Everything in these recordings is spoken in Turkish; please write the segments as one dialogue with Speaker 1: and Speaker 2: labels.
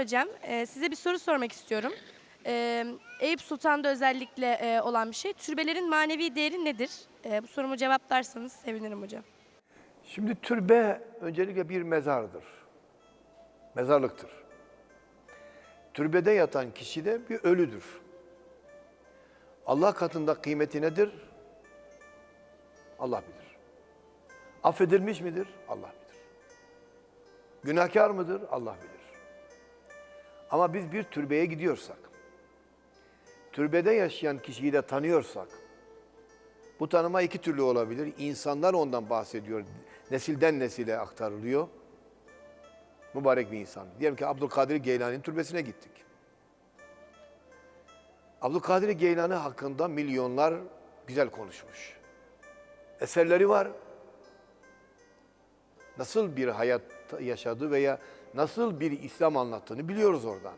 Speaker 1: Hocam. Ee, size bir soru sormak istiyorum. Ee, Eyüp Sultan'da özellikle e, olan bir şey. Türbelerin manevi değeri nedir? Ee, bu sorumu cevaplarsanız sevinirim hocam.
Speaker 2: Şimdi türbe öncelikle bir mezardır. Mezarlıktır. Türbede yatan kişi de bir ölüdür. Allah katında kıymeti nedir? Allah bilir. Affedilmiş midir? Allah bilir. Günahkar mıdır? Allah bilir. Ama biz bir türbeye gidiyorsak, türbede yaşayan kişiyi de tanıyorsak, bu tanıma iki türlü olabilir. İnsanlar ondan bahsediyor. Nesilden nesile aktarılıyor. Mübarek bir insan. Diyelim ki Abdülkadir Geylani'nin türbesine gittik. Abdülkadir Geylani hakkında milyonlar güzel konuşmuş. Eserleri var. Nasıl bir hayat yaşadı veya nasıl bir İslam anlattığını biliyoruz oradan.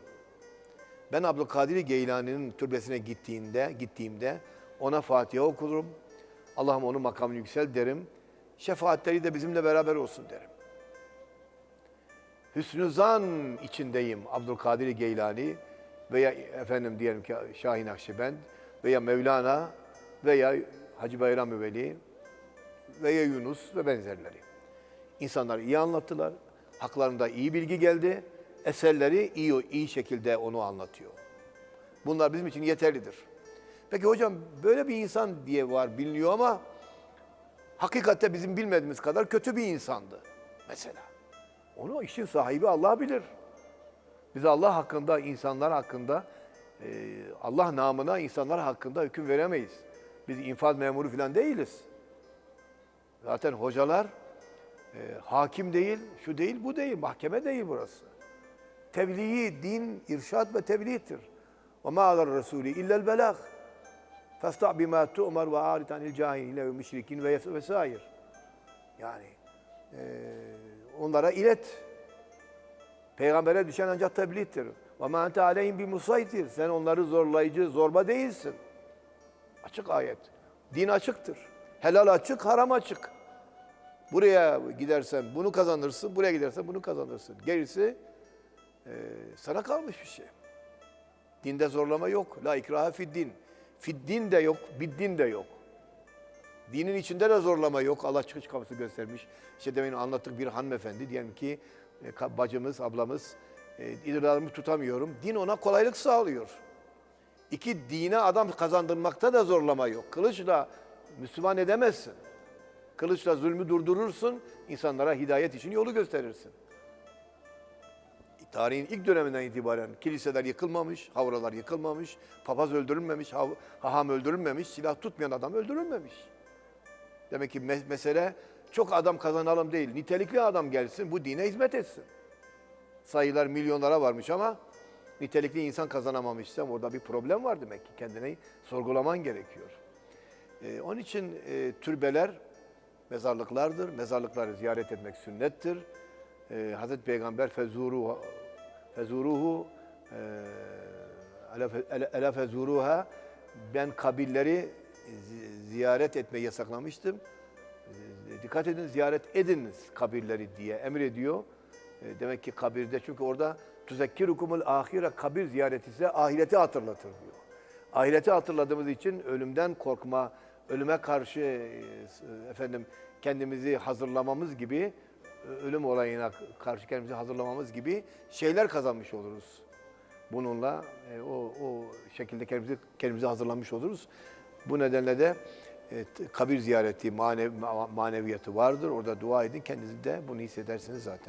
Speaker 2: Ben Abdülkadir Geylani'nin türbesine gittiğinde, gittiğimde ona Fatiha okurum. Allah'ım onun makamını yüksel derim. Şefaatleri de bizimle beraber olsun derim. Hüsnü zan içindeyim Abdülkadir Geylani veya efendim diyelim ki Şahin Akşibend veya Mevlana veya Hacı Bayram Veli veya Yunus ve benzerleri. İnsanlar iyi anlattılar. Haklarında iyi bilgi geldi. Eserleri iyi, iyi şekilde onu anlatıyor. Bunlar bizim için yeterlidir. Peki hocam böyle bir insan diye var biliniyor ama hakikatte bizim bilmediğimiz kadar kötü bir insandı mesela. Onu işin sahibi Allah bilir. Biz Allah hakkında, insanlar hakkında, e, Allah namına insanlar hakkında hüküm veremeyiz. Biz infaz memuru falan değiliz. Zaten hocalar e, hakim değil, şu değil, bu değil, mahkeme değil burası. Tebliği, din, irşad ve tebliğdir. Ve ma alar Resulü illel belag. Fasta bima tu'mar ve arit anil cahile ve müşrikin ve vesair. Yani e, onlara ilet. Peygambere düşen ancak tebliğdir. Ve ma ente aleyhim bi musaytir. Sen onları zorlayıcı, zorba değilsin. Açık ayet. Din açıktır. Helal açık, haram açık. Buraya gidersen bunu kazanırsın, buraya gidersen bunu kazanırsın. Gerisi e, sana kalmış bir şey. Dinde zorlama yok. La ikraha fid din. Fid din de yok, biddin de yok. Dinin içinde de zorlama yok. Allah çıkış kapısı göstermiş. İşte demin anlattık bir hanımefendi diyelim ki e, bacımız, ablamız e, idrarımı tutamıyorum. Din ona kolaylık sağlıyor. İki, dine adam kazandırmakta da zorlama yok. Kılıçla Müslüman edemezsin. Kılıçla zulmü durdurursun, insanlara hidayet için yolu gösterirsin. Tarihin ilk döneminden itibaren kiliseler yıkılmamış, havralar yıkılmamış, papaz öldürülmemiş, haham öldürülmemiş, silah tutmayan adam öldürülmemiş. Demek ki mes- mesele çok adam kazanalım değil, nitelikli adam gelsin, bu dine hizmet etsin. Sayılar milyonlara varmış ama nitelikli insan kazanamamışsa orada bir problem var demek ki. Kendini sorgulaman gerekiyor. Ee, onun için e, türbeler mezarlıklardır. Mezarlıkları ziyaret etmek sünnettir. Ee, Hazreti Peygamber fezuruhu fezuruhu e, ala fe- ala- ala fezuruha ben kabirleri zi- ziyaret etmeyi yasaklamıştım. E, Dikkat edin ziyaret ediniz kabirleri diye emrediyor. E, Demek ki kabirde çünkü orada tuzekkirukumul ahire kabir ziyareti size ahireti hatırlatır diyor. Ahireti hatırladığımız için ölümden korkma, ölüme karşı e, efendim kendimizi hazırlamamız gibi e, ölüm olayına karşı kendimizi hazırlamamız gibi şeyler kazanmış oluruz. Bununla e, o, o şekilde kendimizi, kendimizi hazırlamış oluruz. Bu nedenle de e, kabir ziyareti manev, ma- maneviyatı vardır. Orada dua edin. Kendiniz de bunu hissedersiniz zaten.